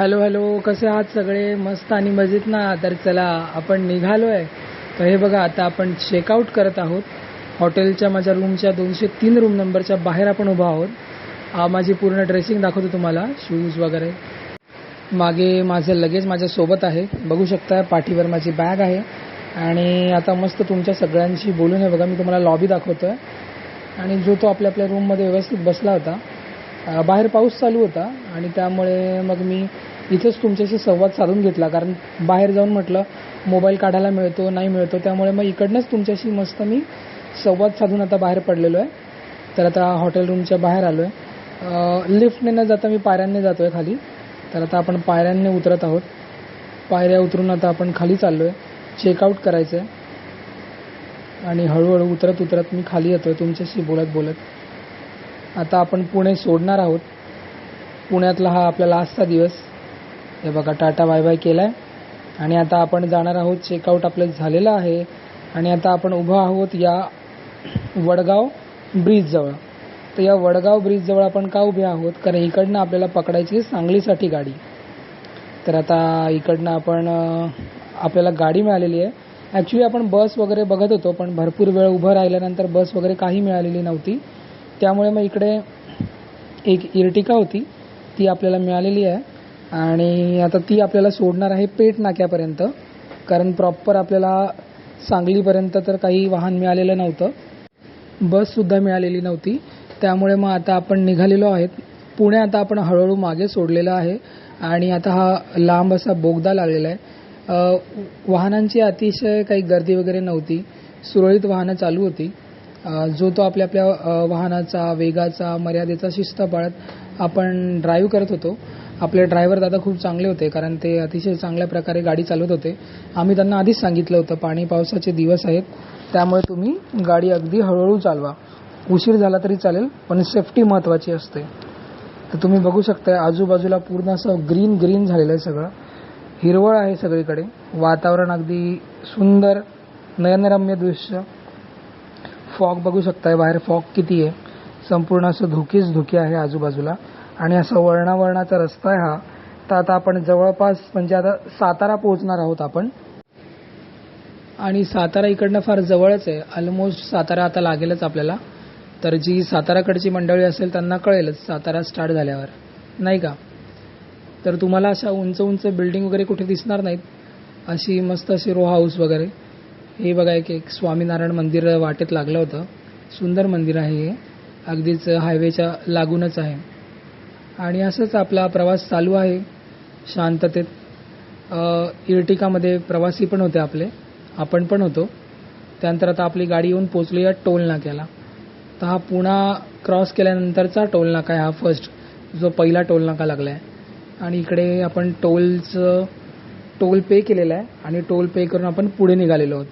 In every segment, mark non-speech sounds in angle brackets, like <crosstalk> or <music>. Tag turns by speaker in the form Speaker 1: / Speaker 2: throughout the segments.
Speaker 1: Hello hello कसे आहात सगळे? मस्त आणि मजेत ना? तर चला आपण निघालो आहे तर हे बघा आता आपण चेकआउट करत आहोत. हॉटेलच्या माझ्या रूमच्या दोनशे तीन रूम नंबरच्या बाहेर आपण उभा आहोत. माझी पूर्ण ड्रेसिंग दाखवतो तुम्हाला शूज वगैरे. मागे माझं लगेज माझ्यासोबत आहे. बघू शकता पाठीवर माझी बॅग आहे. आणि आता मस्त तुमच्या सगळ्यांशी बोलून आहे बघा मी तुम्हाला लॉबी दाखवतो आहे आणि जो तो आपल्या आपल्या रूममध्ये व्यवस्थित बसला होता बाहेर पाऊस चालू होता आणि त्यामुळे मग मी इथंच तुमच्याशी संवाद साधून घेतला. कारण बाहेर जाऊन म्हटलं मोबाईल काढायला मिळतो नाही मिळतो त्यामुळे मग इकडनंच तुमच्याशी मस्त मी संवाद साधून आता बाहेर पडलेलो आहे. तर आता हॉटेल रूमच्या बाहेर आलो आहे लिफ्टने न जाता मी पायऱ्यांनी जातो आहे खाली. तर आता आपण पायऱ्यांनी उतरत आहोत. पायऱ्या उतरून आता आपण खाली चाललो आहे चेकआउट करायचं आहे आणि हळूहळू उतरत उतरत मी खाली येतो आहे तुमच्याशी बोलत बोलत आता आपण पुणे सोडणार आहोत. पुण्यातला हा आपला लास्टचा दिवस. हे बघा टाटा बाय बाय केला आहे आणि आता आपण जाणार आहोत चेकआउट आपलं झालेलं आहे. आणि आता आपण उभं आहोत या वडगाव ब्रिजजवळ तर या वडगाव ब्रिजजवळ आपण का उभे आहोत? कारण इकडनं आपल्याला पकडायची सांगलीसाठी गाडी. तर आता इकडनं आपण आपल्याला गाडी मिळालेली आहे. ॲक्च्युली आपण बस वगैरे बघत होतो पण भरपूर वेळ उभं राहिल्यानंतर बस वगैरे काही मिळालेली नव्हती. त्यामुळे मग इकडे एक इर्टिका होती. ती आपल्याला मिळालेली आहे. आणि आता ती आपल्याला सोडणार आहे पेठ नाक्यापर्यंत. कारण प्रॉपर आपल्याला सांगलीपर्यंत तर काही वाहन मिळालेलं नव्हतं. बससुद्धा मिळालेली नव्हती. त्यामुळे मग आता आपण निघालेलो आहेत. पुणे आता आपण हळूहळू मागे सोडलेलं आहे. आणि आता हा लांब असा बोगदा लागलेला आहे. वाहनांची अतिशय काही गर्दी वगैरे नव्हती. सुरळीत वाहनं चालू होती. जो तो आपल्या आपल्या वाहनाचा वेगाचा मर्यादेचा शिस्त पाळत आपण ड्राईव्ह करत होतो. आपले ड्रायव्हर दादा खूप चांगले होते कारण ते अतिशय चांगल्या प्रकारे गाडी चालवत होते. आम्ही त्यांना आधीच सांगितलं होतं पाणी पावसाचे दिवस आहेत त्यामुळे तुम्ही गाडी अगदी हळूहळू चालवा. उशीर झाला तरी चालेल पण सेफ्टी महत्त्वाची असते. तर तुम्ही बघू शकता आजूबाजूला पूर्ण असं ग्रीन ग्रीन झालेलं आहे सगळं. हिरवळ आहे सगळीकडे. वातावरण अगदी सुंदर नयनरम्य दृश्य. फॉग बघू शकताय बाहेर फॉग किती आहे. संपूर्ण असं धुकीच धुके आहे आजूबाजूला. आणि असं वळणावळणाचा रस्ता आहे हा. तर आता आपण जवळपास म्हणजे आता सातारा पोहोचणार आहोत आपण. आणि सातारा इकडनं फार जवळच आहे. ऑलमोस्ट सातारा आता लागेलच आपल्याला. तर जी साताराकडची मंडळी असेल त्यांना कळेलच सातारा स्टार्ट झाल्यावर. नाही का? तर तुम्हाला अशा उंच उंच बिल्डिंग वगैरे कुठे दिसणार नाहीत. अशी मस्त अशी रो हाऊस वगैरे. हे बघा एक एक स्वामीनारायण मंदिर वाटेत लागलं होतं. सुंदर मंदिर आहे हे. अगदीच हायवेच्या लागूनच आहे. आणि असंच आपला प्रवास चालू आहे शांततेत. इर्टिकामध्ये प्रवासी पण होते आपले. आपण पण होतो. त्यानंतर आता आपली गाडी येऊन पोचली या टोल नाक्याला तर हा पुणा क्रॉस केल्यानंतरचा टोल नाका आहे हा फर्स्ट जो पहिला टोल नाका लागला आहे आणि इकडे आपण टोलचं टोल पे केलेला आहे. आणि टोल पे करून आपण पुढे निघालेलो आहोत.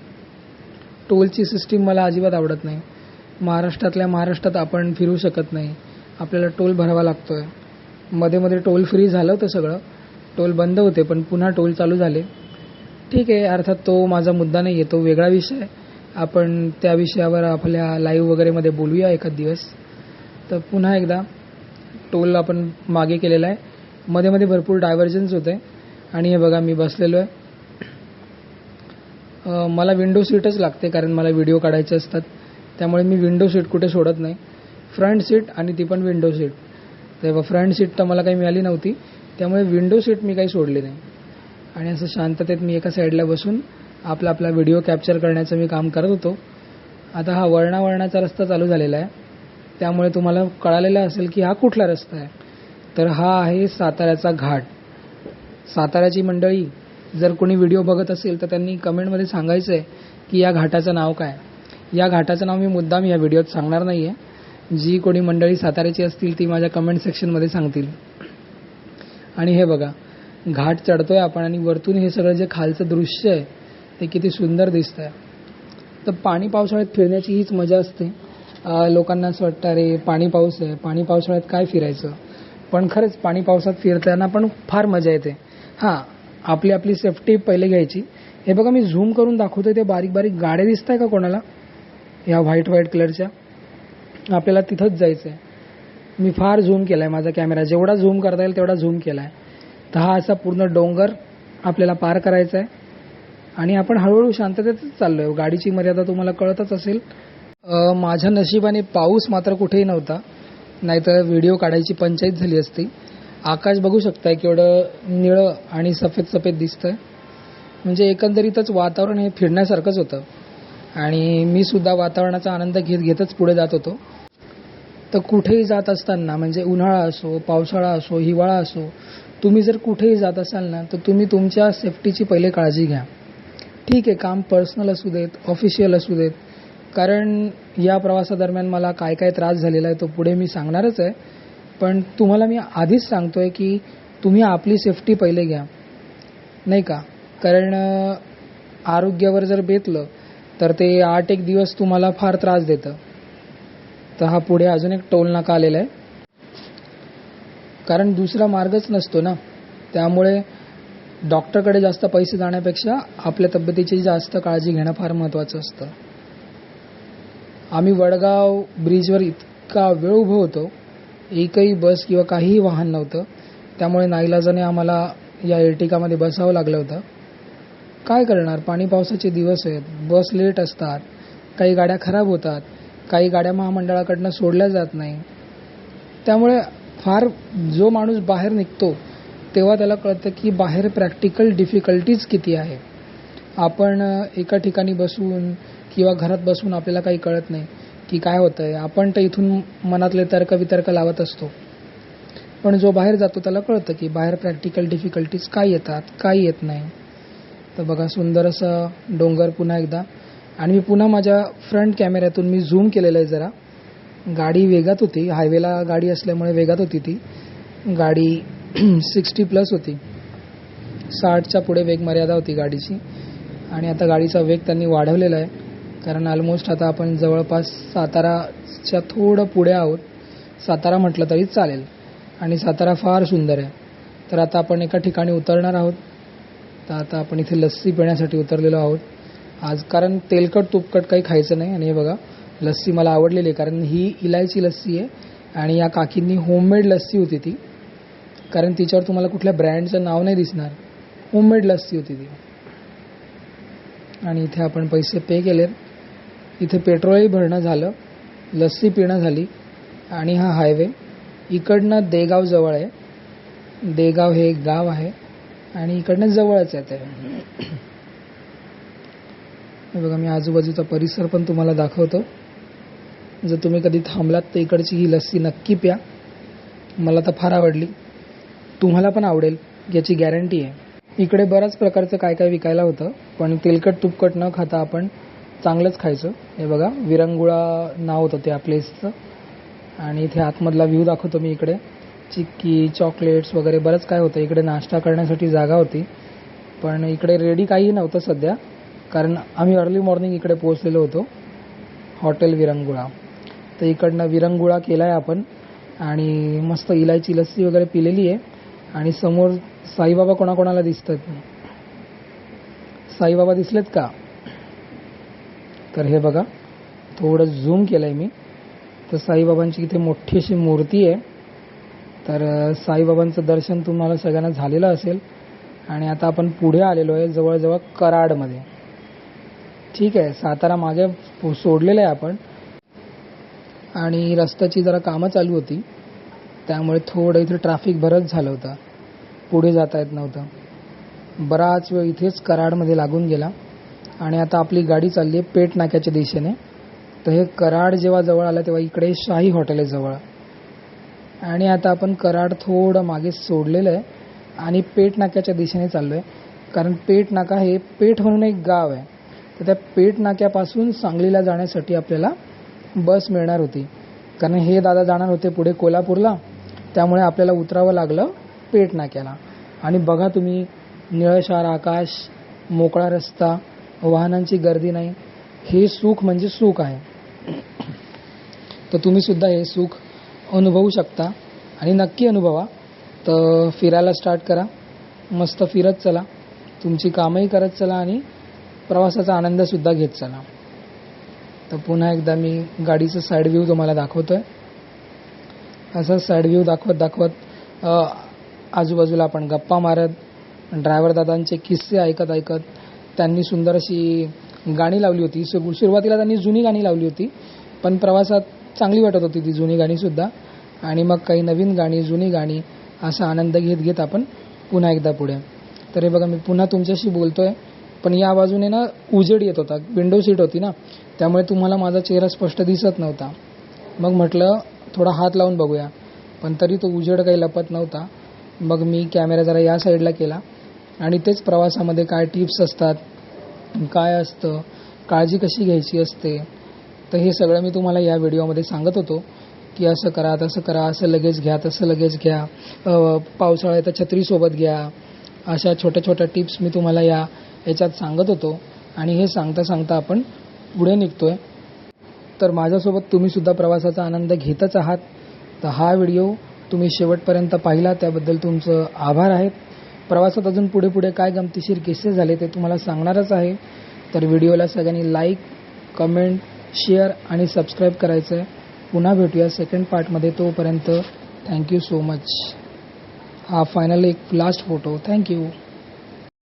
Speaker 1: टोलची सिस्टीम मला अजिबात आवडत नाही. महाराष्ट्रातल्या महाराष्ट्रात आपण फिरू शकत नाही. आपल्याला टोल भरावा लागतो आहे मध्ये मध्ये टोल फ्री झालं होतं सगळं. टोल बंद होते पण पुन्हा टोल चालू झाले. ठीक आहे अर्थात तो माझा मुद्दा नाही आहे तो वेगळा विषय. आपण त्या विषयावर आपल्या लाईव्ह वगैरेमध्ये बोलूया एखाद दिवस. तर पुन्हा एकदा टोल आपण मागे केलेला आहे. मध्ये मध्ये भरपूर डायव्हर्जन्स होते. आणि हे बघा मी बसलेलो आहे. मला विंडो सीटच लागते कारण मला व्हिडिओ काढायचे असतात. त्यामुळे मी विंडो सीट कुठे सोडत नाही. फ्रंट सीट आणि ती पण विंडो सीट तेव्हा फ्रंट सीट तर मला काही मिळाली नव्हती. त्यामुळे विंडो सीट मी काही सोडली नाही. आणि असं शांततेत मी एका साईडला बसून आपला आपला व्हिडिओ कॅप्चर करण्याचं मी काम करत होतो. आता हा वळणावळणाचा रस्ता चालू झालेला आहे. त्यामुळे तुम्हाला कळालेलं असेल की हा कुठला रस्ता आहे. तर हा आहे साताऱ्याचा घाट. साताऱ्याची मंडळी जर कोणी व्हिडिओ बघत असेल तर त्यांनी कमेंटमध्ये सांगायचं आहे की या घाटाचं नाव काय? या घाटाचं नाव मी मुद्दाम या व्हिडिओत सांगणार नाही आहे जी कोणी मंडळी साताऱ्याची असतील ती माझ्या कमेंट सेक्शनमध्ये सांगतील. आणि हे बघा घाट चढतोय आपण आणि वरतून हे सगळं जे खालचं दृश्य आहे ते किती सुंदर दिसतं आहे तर पाणी पावसाळ्यात फिरण्याची हीच मजा असते. लोकांना असं वाटतं अरे पाणी पाऊस आहे. पाणी पावसाळ्यात काय फिरायचं? पण खरंच पाणी पावसात फिरताना पण फार मजा येते. हां आपली आपली सेफ्टी पहिले घ्यायची. हे बघा मी झूम करून दाखवतोय ते बारीक बारीक गाड्या दिसत आहे का कोणाला? या व्हाईट व्हाईट कलरच्या आपल्याला तिथंच जायचं आहे मी फार झूम केला आहे माझा कॅमेरा जेवढा झूम करता येईल तेवढा झूम केला आहे तर हा असा पूर्ण डोंगर आपल्याला पार करायचा आहे आणि आपण हळूहळू शांततेतच चाललो आहे गाडीची मर्यादा तुम्हाला कळतच असेल. माझ्या नशिबाने पाऊस मात्र कुठेही नव्हता. नाहीतर व्हिडिओ काढायची पंचायत झाली असती. आकाश बघू शकताय केवढं निळं आणि सफेद सफेद दिसतंय. म्हणजे एकंदरीतच वातावरण हे फिरण्यासारखंच होतं. आणि मी सुद्धा वातावरणाचा आनंद घेत घेतच पुढे जात होतो. तर कुठेही जात असताना म्हणजे उन्हाळा असो पावसाळा असो हिवाळा असो तुम्ही जर कुठेही जात असाल ना तर तुम्ही तुमच्या सेफ्टीची पहिले काळजी घ्या. ठीक आहे काम पर्सनल असू देत ऑफिशियल असू देत. कारण या प्रवासादरम्यान मला काय काय त्रास झालेला आहे तो पुढे मी सांगणारच आहे. पण तुम्हाला मी आधीच सांगतोय की तुम्ही आपली सेफ्टी पहिले घ्या. नाही का? कारण आरोग्यावर जर बेतलं तर ते आठ एक दिवस तुम्हाला फार त्रास देतं. तर हा पुढे अजून एक टोल नाका आलेला आहे. कारण दुसरा मार्गच नसतो ना. त्यामुळे डॉक्टरकडे जास्त पैसे जाण्यापेक्षा आपल्या तब्येतीची जास्त काळजी घेणं फार महत्त्वाचं असतं. आम्ही वडगाव ब्रिजवर इतका वेळ उभं होतो एकही बस किंवा काहीही वाहन नव्हतं. त्यामुळे नाईलाजाने आम्हाला या एर्टिकामध्ये बसावं लागलं होतं. काय करणार? पाणी पावसाचे दिवस आहेत. बस लेट असतात. काही गाड्या खराब होतात. काही गाड्या महामंडळाकडनं सोडल्या जात नाही. त्यामुळे फार जो माणूस बाहेर निघतो तेव्हा त्याला कळतं की बाहेर प्रॅक्टिकल डिफिकल्टीज किती आहे. आपण एका ठिकाणी बसून किंवा घरात बसून आपल्याला काही कळत नाही. की काय होतं आहे आपण तर इथून मनातले तर्क वितर्क लावत असतो. पण जो बाहेर जातो त्याला कळतं की बाहेर प्रॅक्टिकल डिफिकल्टीज काय येतात काय येत नाही. तर बघा सुंदर असं डोंगर पुन्हा एकदा. आणि मी पुन्हा माझ्या फ्रंट कॅमेऱ्यातून मी झूम केलेलं आहे जरा. गाडी वेगात होती. हायवेला गाडी असल्यामुळे वेगात होती ती. गाडी <clears throat> सिक्स्टी प्लस होती. साठच्या पुढे वेग मर्यादा होती गाडीची. आणि आता गाडीचा वेग त्यांनी वाढवलेला आहे. कारण ऑलमोस्ट आता आपण जवळपास साताराच्या थोडं पुढे आहोत. सातारा म्हटलं तरी चालेल. आणि सातारा फार सुंदर आहे. तर आता आपण एका ठिकाणी उतरणार आहोत. तर आता आपण इथे लस्सी पिण्यासाठी उतरलेलो आहोत. आज कारण तेलकट तुपकट काही खायचं नाही. आणि हे बघा लस्सी मला आवडलेली आहे. कारण ही इलायची लस्सी आहे. आणि या काकींनी होममेड लस्सी होती ती. कारण तिच्यावर तुम्हाला कुठल्या ब्रँडचं नाव नाही दिसणार. होममेड लस्सी होती ती. आणि इथे आपण पैसे पे केलेत. इथे पेट्रोलही भरणं झालं लस्सी पिणं झाली आणि हा हायवे. इकडनं देगाव जवळ आहे. देगाव हे एक गाव आहे आणि इकडनं जवळच आहे ते. बघा मी आजूबाजूचा परिसर पण तुम्हाला दाखवतो. जर तुम्ही कधी थांबलात तर इकडची ही लस्सी नक्की प्या. मला तर फार आवडली. तुम्हाला पण आवडेल याची गॅरंटी आहे. इकडे बऱ्याच प्रकारचं काय काय विकायला होतं पण तेलकट तुपकट न खाता आपण चांगलंच खायचं. हे बघा विरंगुळा नाव होतं त्या प्लेसचं आणि इथे आतमधला व्ह्यू दाखवतो मी इकडे. चिक्की चॉकलेट्स वगैरे बरंच काय होतं. इकडे नाश्ता करण्यासाठी जागा होती. पण इकडे रेडी काही नव्हतं सध्या. कारण आम्ही अर्ली मॉर्निंग इकडे पोहोचलेलो होतो. हॉटेल विरंगुळा. तर इकडनं विरंगुळा केला आहे आपण. आणि मस्त इलायची लस्सी वगैरे पिलेली आहे. आणि समोर साईबाबा कोणाकोणाला दिसतात. साईबाबा दिसलेत का? तर हे बघा थोडं झूम केलं आहे मी. तर साईबाबांची इथे मोठी अशी मूर्ती आहे. तर साईबाबांचं दर्शन तुम्हाला सगळ्यांना झालेलं असेल. आणि आता आपण पुढे आलेलो आहे जवळजवळ कराडमध्ये. ठीक आहे सातारा मागे सोडलेलं आहे आपण. आणि रस्त्याची जरा कामं चालू होती. त्यामुळे थोडं इथे ट्रॅफिक बरंच झालं होतं. पुढे जाता येत नव्हतं. बराच वेळ इथेच कराडमध्ये लागून गेला. आणि आता आपली गाडी चालली आहे पेट नाक्याच्या दिशेने. तर हे कराड जेव्हा जवळ आलं तेव्हा इकडे शाही हॉटेल आहे जवळ. आणि आता आपण कराड थोडं मागे सोडलेलं आहे आणि पेट नाक्याच्या दिशेने चाललो आहे कारण पेट नाका हे पेठ म्हणून एक गाव आहे. तर त्या पेट नाक्यापासून सांगलीला जाण्यासाठी आपल्याला बस मिळणार होती. कारण हे दादा जाणार होते पुढे कोल्हापूरला. त्यामुळे आपल्याला उतरावं लागलं पेट नाक्याला. आणि बघा तुम्ही निळशार आकाश मोकळा रस्ता वाहनांची गर्दी नाही. हे सुख म्हणजे सुख आहे. तर तुम्ही सुद्धा हे सुख अनुभवू शकता आणि नक्की अनुभवा. तर फिरायला स्टार्ट करा. मस्त फिरत चला. तुमची कामही करत चला आणि प्रवासाचा आनंदसुद्धा घेत चला. तर पुन्हा एकदा मी गाडीचं साईड व्ह्यू तुम्हाला दाखवतो आहे असं साईड व्ह्यू दाखवत दाखवत आजूबाजूला आपण गप्पा मारत ड्रायव्हर दादांचे किस्से ऐकत ऐकत त्यांनी सुंदर अशी गाणी लावली होती. सुरू सुरुवातीला त्यांनी जुनी गाणी लावली होती पण प्रवासात चांगली वाटत होती ती जुनी गाणीसुद्धा आणि मग काही नवीन गाणी जुनी गाणी असा आनंद घेत घेत आपण पुन्हा एकदा पुढे. तर हे बघा मी पुन्हा तुमच्याशी बोलतोय पण या बाजूने ना उजेड येत होता विंडो सीट होती ना त्यामुळे तुम्हाला माझा चेहरा स्पष्ट दिसत नव्हता. मग म्हटलं थोडा हात लावून बघूया. पण तरी तो उजेड काही लपत नव्हता. मग मी कॅमेरा जरा या साईडला केला. आणि तेच प्रवासामध्ये काय टिप्स असतात काय असतं काळजी कशी घ्यायची असते तर हे सगळं मी तुम्हाला या व्हिडिओमध्ये सांगत होतो की असं करा तसं करा असं लगेच घ्या तसं लगेच घ्या पावसाळ्यात तर छत्रीसोबत घ्या अशा छोट्या छोट्या टिप्स मी तुम्हाला या याच्यात सांगत होतो आणि हे सांगता सांगता आपण पुढे निघतोय. तर माझ्यासोबत तुम्ही सुद्धा प्रवासाचा आनंद घेतच आहात. तर हा व्हिडिओ तुम्ही शेवटपर्यंत पाहिला त्याबद्दल तुमचं आभार आहेत प्रवासात अजून पुढे पुढे काय गमतीशीर किस्से झाले ते तुम्हाला सांगणारच आहे. तर व्हिडिओला सगळ्यांनी लाईक कमेंट शेअर आणि सबस्क्राईब करायचं आहे पुन्हा भेटूया सेकंड पार्टमध्ये तोपर्यंत. थँक्यू सो मच हा फायनल एक लास्ट फोटो थँक्यू